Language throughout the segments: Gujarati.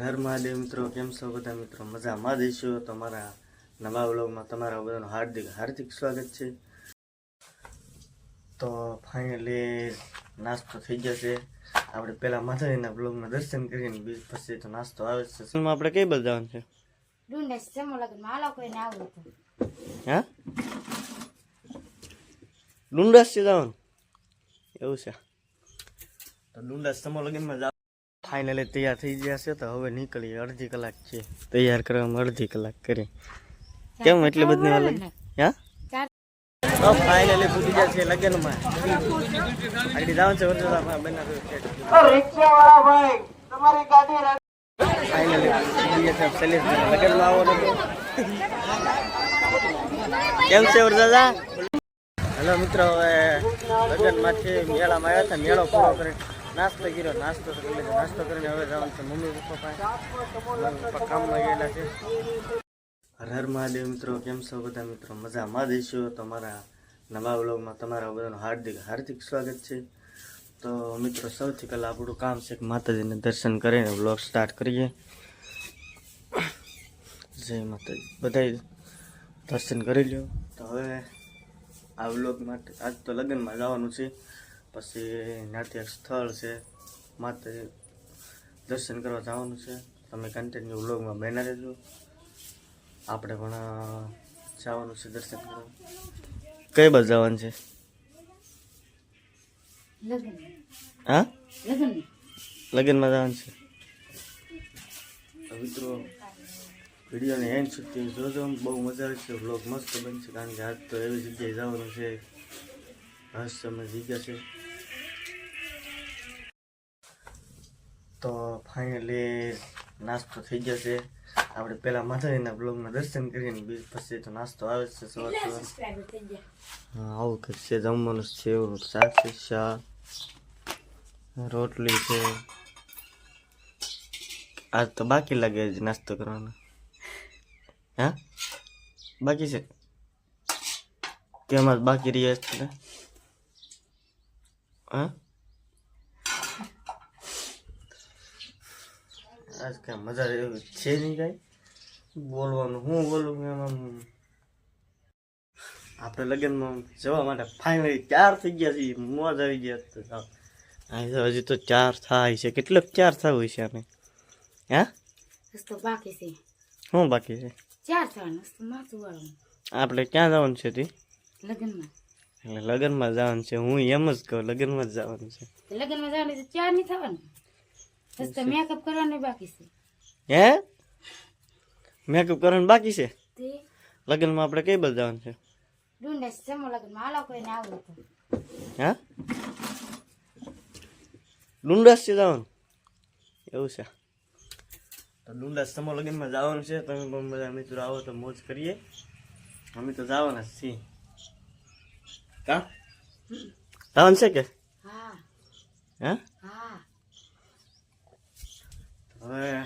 હર મહાદેવ મિત્રો કેમ છો બધા મિત્રો? મજામાં જ છો તમારા નવા વ્લોગમાં તમારા બધાનું હાર્દિક હાર્દિક સ્વાગત છે. તો ફાઇનલી નાસ્તો થઈ જશે આપણે પહેલા માતાજીના બ્લોગમાં દર્શન કરીને બીજ પછી તો નાસ્તો આવે છે. શું આપણે કઈ છે? માલો કોઈને આવું હા? ડુંડાસ છે જવાનું? એવું છે. તો ડુંડાસ સમો લગનમાં ફાઇનલી તૈયાર થઈ ગયા છે તો હવે નીકળીએ અડધી કલાક છે. તૈયાર કરવામાં અડધી કલાક કરી. કેમ એટલી બધી વાર લાગી હા? ફાઇનલી ફૂટી ગયા છે લગ્નમાં. આગળ જવાનું છે વડોદરા બનાવ્યું છે. ફાઇનલી પૂરી ગયા છે સેલિસ લગ્નમાં આવો કેમ છે વરદાદા હેલો મિત્રો હવે લગ્નમાંથી મેળામાં આવ્યા હતા મેળો પૂરો કરી. નાસ્તો કર્યો, નાસ્તો કરી નાસ્તો કરીને હવે જવાનું છે મમ્મી પપ્પા પાસે. પપ્પા કામમાં ગયેલા છે. હર મહાદેવ મિત્રો, કેમ છો બધા મિત્રો? મજામાં દઈશું તો મારા નવા વ્લોગમાં તમારા બધાનું હાર્દિક હાર્દિક સ્વાગત છે. તો મિત્રો, સૌથી પહેલાં આપણું કામ છે કે માતાજીને દર્શન કરીને વ્લોગ સ્ટાર્ટ કરીએ. જય માતાજી. બધાય દર્શન કરી લ્યો. તો હવે આ વ્લોગ માટે આજ તો લગ્નમાં જવાનું છે. પછી ત્યાંથી એક સ્થળ છે માતાજી દર્શન કરવા જવાનું છે. તમે કન્ટિન્યુ વ્લોગમાં બના રહેજો. આપણે પણ જવાનું છે દર્શન કરવા. કઈ બાજુ જવાનું છે? હા? લગન લગ્નમાં જવાનું છે. મિત્રો, વિડીયોને એન્ડ સુધી જોજો બહુ મજા આવશે વ્લોગ મસ્ત બનશે, કારણ કે આજ તો એવી જગ્યાએ જવાનું છે. રહસ્યમય જગ્યા છે. તો ફાઇનલી નાસ્તો થઈ ગયો છે. આપણે પહેલાં માતાજીના બ્લોગમાં દર્શન કરીને બીજ પછી તો નાસ્તો આવે છે સવાર હા આવું કંઈક છે જમવાનું છે એવું શાક છે શાક રોટલી છે. આજ તો બાકી લાગે છે નાસ્તો કરવાનો. હા? બાકી છે? કેમ બાકી રહ્યા છે? હા? આજ કાંઈ મજા એવી છે નહીં કાંઈ. બોલવાનું હું બોલું એમ આપણે લગ્નમાં જવા માટે ફાઇનલી ચાર થઈ ગયા છીએ. મોજ આવી ગયા તો હજી તો ચાર થાય છે. કેટલોક ચાર થવું છે આને. હા? બાકી છે. શું બાકી છે? ચાર થવાનું આપણે ક્યાં જવાનું છે તે? લગ્નમાં. એટલે લગ્નમાં જવાનું છે. હું એમ જ કહું લગ્નમાં જ જવાનું છે. લગ્નમાં જવાનું ચાર નહીં થવાનું. બસ તો મેકઅપ કરવાનું બાકી છે. હે? મેકઅપ કરવાનું બાકી છે? લગ્નમાં આપણે કઈ બધ જવાનું છે? ડુંડસ જમો લગન માલો કોઈને આવું હતું હા? ડુંડાસ છે જવાનું? એવું છે. તો ડુંડાસ સમો લગ્નમાં જવાનું છે. તમે પણ બધા મિત્રો આવો તો મોજ કરીએ. અમે તો જવાના જ છીએ. કા? જવાનું છે કે? હા. હા? હા હવે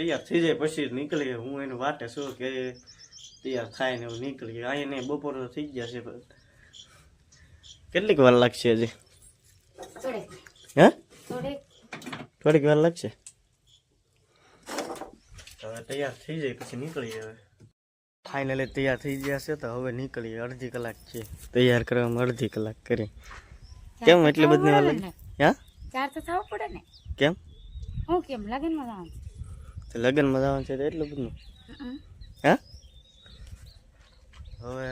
તૈયાર થઈ જાય પછી નીકળીએ હું એને વાટે છું કે તૈયાર થાય ને એવું નીકળીએ અહીંયા બપોર થઈ ગયા છે. કેટલીક વાર લાગશે હજી? હે? થોડીક. વાર લાગશે? હવે તૈયાર થઈ જાય પછી નીકળીએ હવે. ફાઇનલી તૈયાર થઈ ગયા છે તો હવે નીકળીએ. અડધી કલાક છે. તૈયાર કરવામાં અડધી કલાક કરી. કેમ એટલી બધી વાર લાગે? હા? ચાર તો થવું પડે ને. કેમ? હું કેમ? લગ્નમાં જવાનું લગ્નમાં જવાનું છે તો એટલું બધું. હા? હવે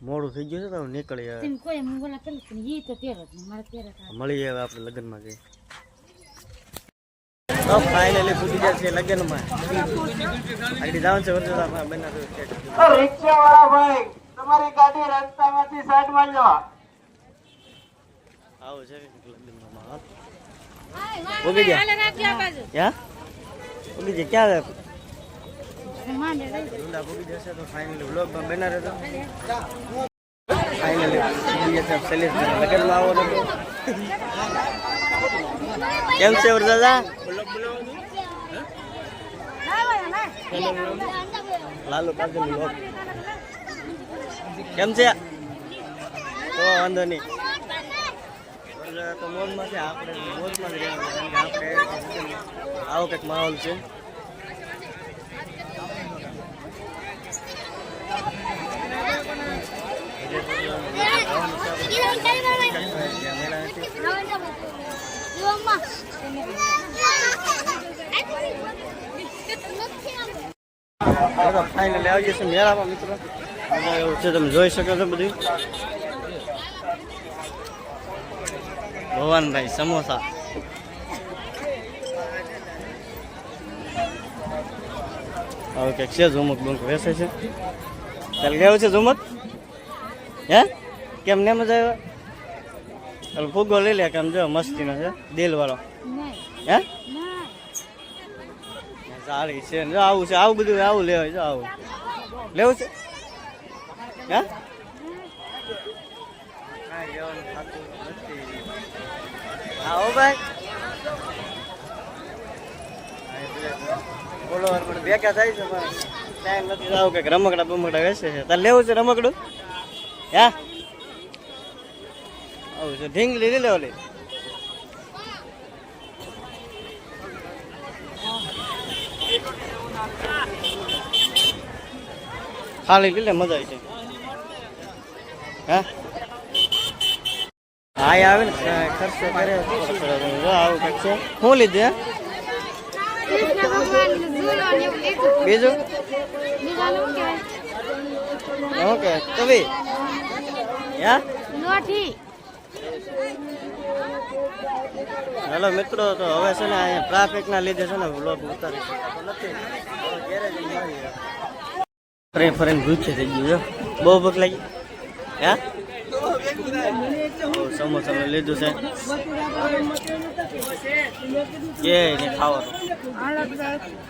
મોડું થઈ ગયું છે તો નીકળી નીકળીએ હવે. તેમ હું બોલા પેલું પણ ઈ તો પહેરો જ નહીં મારે પહેરો થાય મળીએ હવે આપણે લગ્નમાં જઈએ તો ફાઇનલી પૂરી ગયા છે લગ્નમાં. આગળ જવાનું છે આવું માહોલ. ઉગી ગયા. ગયા ક્યાં માંડે ક્યાં જશે તો ફાઇનલી વ્લોગમાં બના રહેજો ફાઇનલી ગયા છે સેલિસ લગ્નમાં આવો ને કેમ છે વરદાદા લાલુ વ્લોગ કેમ છે? તો વાંધો નહીં. તો મોજમાં આપણે મોજમાં જ રહેવાનું આપણે આવો કંઈક માહોલ છે. ફાઇનલી આવી જશે મેળામાં, મિત્રો. એવું છે, તમે જોઈ શકો છો બધું. ભવાનભાઈ સમોસા. હવે કંઈક છે ઝુમક બંક વેસે છે. ચાલ કેવું છે ઝુમક? હે? કેમ ને મજા આવ્યો ચાલ ફુગ્ગો લઈ લે કેમ જો મસ્તીનો છે દિલ વાળો હે? સારી છે જો આવું છે આવું બધું આવું લેવાય જો આવું. લેવું છે? હે કાંઈ લેવાનું થતું નથી. આવો ભાઈ. બોલો પણ ભેગા થાય છે પણ ટાઈમ નથી આવું કંઈક રમકડા બમકડા વેચે છે. તારે લેવું છે રમકડું? હે? આવું છે, ઢીંગલી લઈ લે ઓલી. ખાલી લઈ લે, મજા આવી છે હા? હા આવે ને ખર્ચો કરે આવું છે. શું લીધું બીજું? ઓકે કવિ? હેલો મિત્રો, તો હવે છે ને અહીંયા ટ્રાફિક ના લીધે છે ને બ્લોક ઉતારી નથી. ફરી ફરીને ભૂચે થઈ ગયું બહુ ભૂખ લાગી. હે? સમોસા લીધું છે કે ખાવા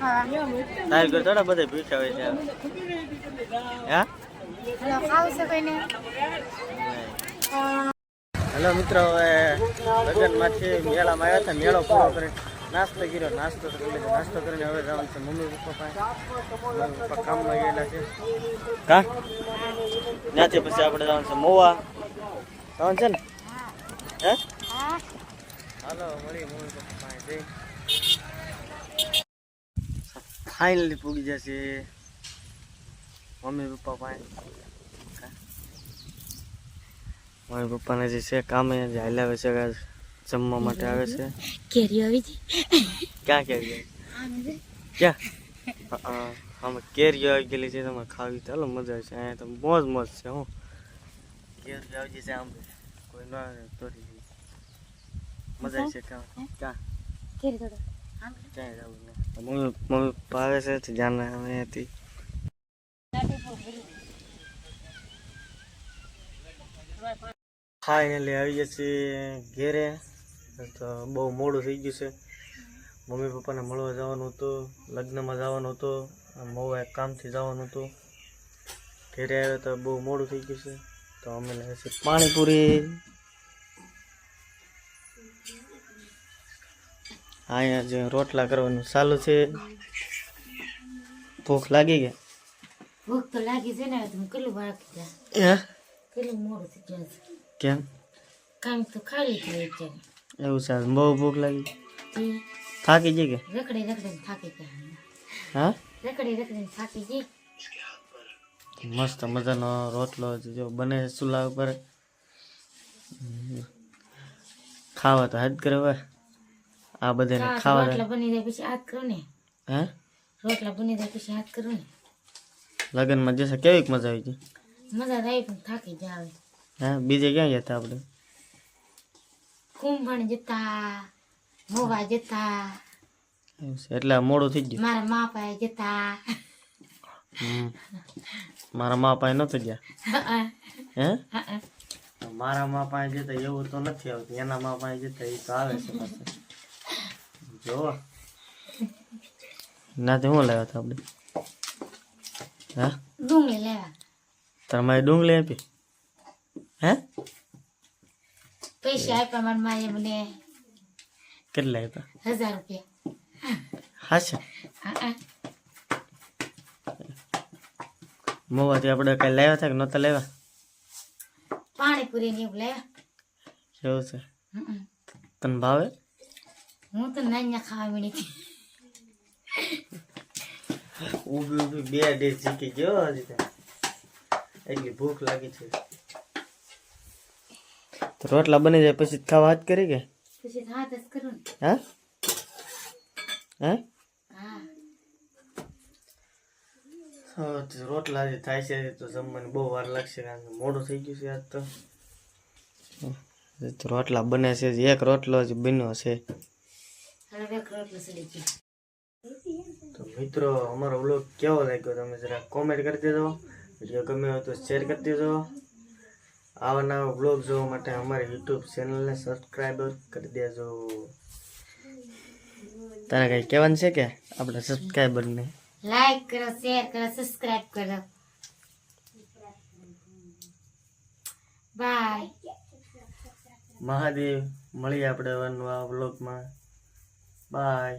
ખાવાનું તારી ઘર થોડા ભૂખ્યા હોય છે ખાવું હેલો મિત્રો, હવે લગ્નમાંથી મેળામાં આવ્યા હતા, મેળો પૂરો કરી નાસ્તો કર્યો, નાસ્તો કરી નાસ્તો કરીને હવે જવાનું છે મમ્મી પપ્પા કામમાં ગયેલા છે. કા? ત્યાંથી પછી આપણે જવાનું છે મોવા. જવાનું છે ને? હે? હાલો મળી પપ્પા પાસે. ફાઇનલી પૂગી જશે. મમ્મી પપ્પા પાસે. મમ્મી પપ્પાને જે છે કામે જે હાલ્યા આવે છે જમવા માટે આવે છે? કેરી આવી ક્યાં કેરી ક્યાં? હા આમાં કેરીઓ આવી ગયેલી છે તમારે ખાવી ચાલો મજા છે અહીંયા તો મોજ મોજ છે હું. કેરી આવી છે આમ કોઈ ના તોડી લે. મજા આવશે ક્યાં ક્યાં? કેરી થોડો ક્યાં જવું ને? મમ્મી મમ્મી આવે છે તો જાણે અમે હતી ફાઇનલી આવી ગયા છીએ ઘેરે. તો બહુ મોડું થઈ ગયું છે. મમ્મી પપ્પાને મળવા જવાનું હતું લગ્નમાં જવાનું હતું. મવા એક કામથી જવાનું હતું. ઘેરે આવ્યો તો બહુ મોડું થઈ ગયું છે. તો અમે લાવે છે પાણીપુરી. અહીંયા જે રોટલા કરવાનું ચાલુ છે. ભૂખ લાગી ગયા ભૂખ તો લાગી છે ને તમે કેટલું બાકી જાય કેટલું મોડું થઈ છે? કેમ? કામ તો ખાલી ગયું છે એવું છે બહુ ભૂખ લાગી? થાકી જઈ કે? રખડી રખડીને થાકી ગયા. હા? રખડી રખડીને થાકી ગઈ. મસ્ત મજાનો રોટલો જો બને ચૂલા ઉપર. ખાવા તો હાથ કરે આ બધાને ખાવા રોટલા બની જાય પછી હાથ કરો ને. હે? રોટલા બની જાય પછી હાથ કરો ને. લગનમાં જશે કેવી મજા આવી ગઈ? મજા આવી પણ થાકી જાય હે? બીજે ક્યાં ગયા હતા આપણે? કુંભણ જતા મોવા જતા. એટલે મોડું થઈ ગયું. મારા મા પાસે જતા. મારા મા પાસે નતો ગયા. હે. મારા મા પાસે જતા એવું તો નથી આવતું. એના મા પાસે જતા એ તો આવે છે પાછા. ના નાથી શું લાવ્યા હતા આપણે? હા? ડુંગળી લેવા. તારા માએ ડુંગળી આપી? હે? પૈસા આપ્યા મારા માએ મને. કેટલા આપ્યા? હજાર રૂપિયા. હા હા, હા. મોવાથી આપણે કઈ લાવ્યા હતા કે નતા લાવ્યા? પાણીપુરી ને એવું એવું છે? તને ભાવે? હું તો નાન્યા ખાવા મળી હતી. ઊભી ઊભી બે ડીશ જીકી ગયો હજી. એટલી ભૂખ લાગી છે. તો રોટલા બની જાય પછી ખાવા હાથ કરી કે? પછી હાથ જ કરું હા? હા હા, તો રોટલા જે થાય છે તો જમવાની બહુ વાર લાગશે કારણ કે મોડું થઈ ગયું છે આજ તો. રોટલા બને છે હજી એક રોટલો જ બન્યો છે. હવે એક રોટલો સડી ગયો તો મિત્રો અમારો વ્લોગ કેવો લાગ્યો તમે જરા કોમેન્ટ કરી દેજો. વીડિયો ગમ્યો હોય તો શેર કરી દેજો. આવા નવા વ્લોગ જોવા માટે અમારી યુટ્યુબ ચેનલને સબસ્ક્રાઈબર કરી દેજો. તારે કઈ કહેવાનું છે કે આપણે સબસ્ક્રાઈબરને લાઈક કરો શેર કરો સબસ્ક્રાઇબ કરો. બાય મહાદેવ મળીએ આપણે વનવા નવા બાય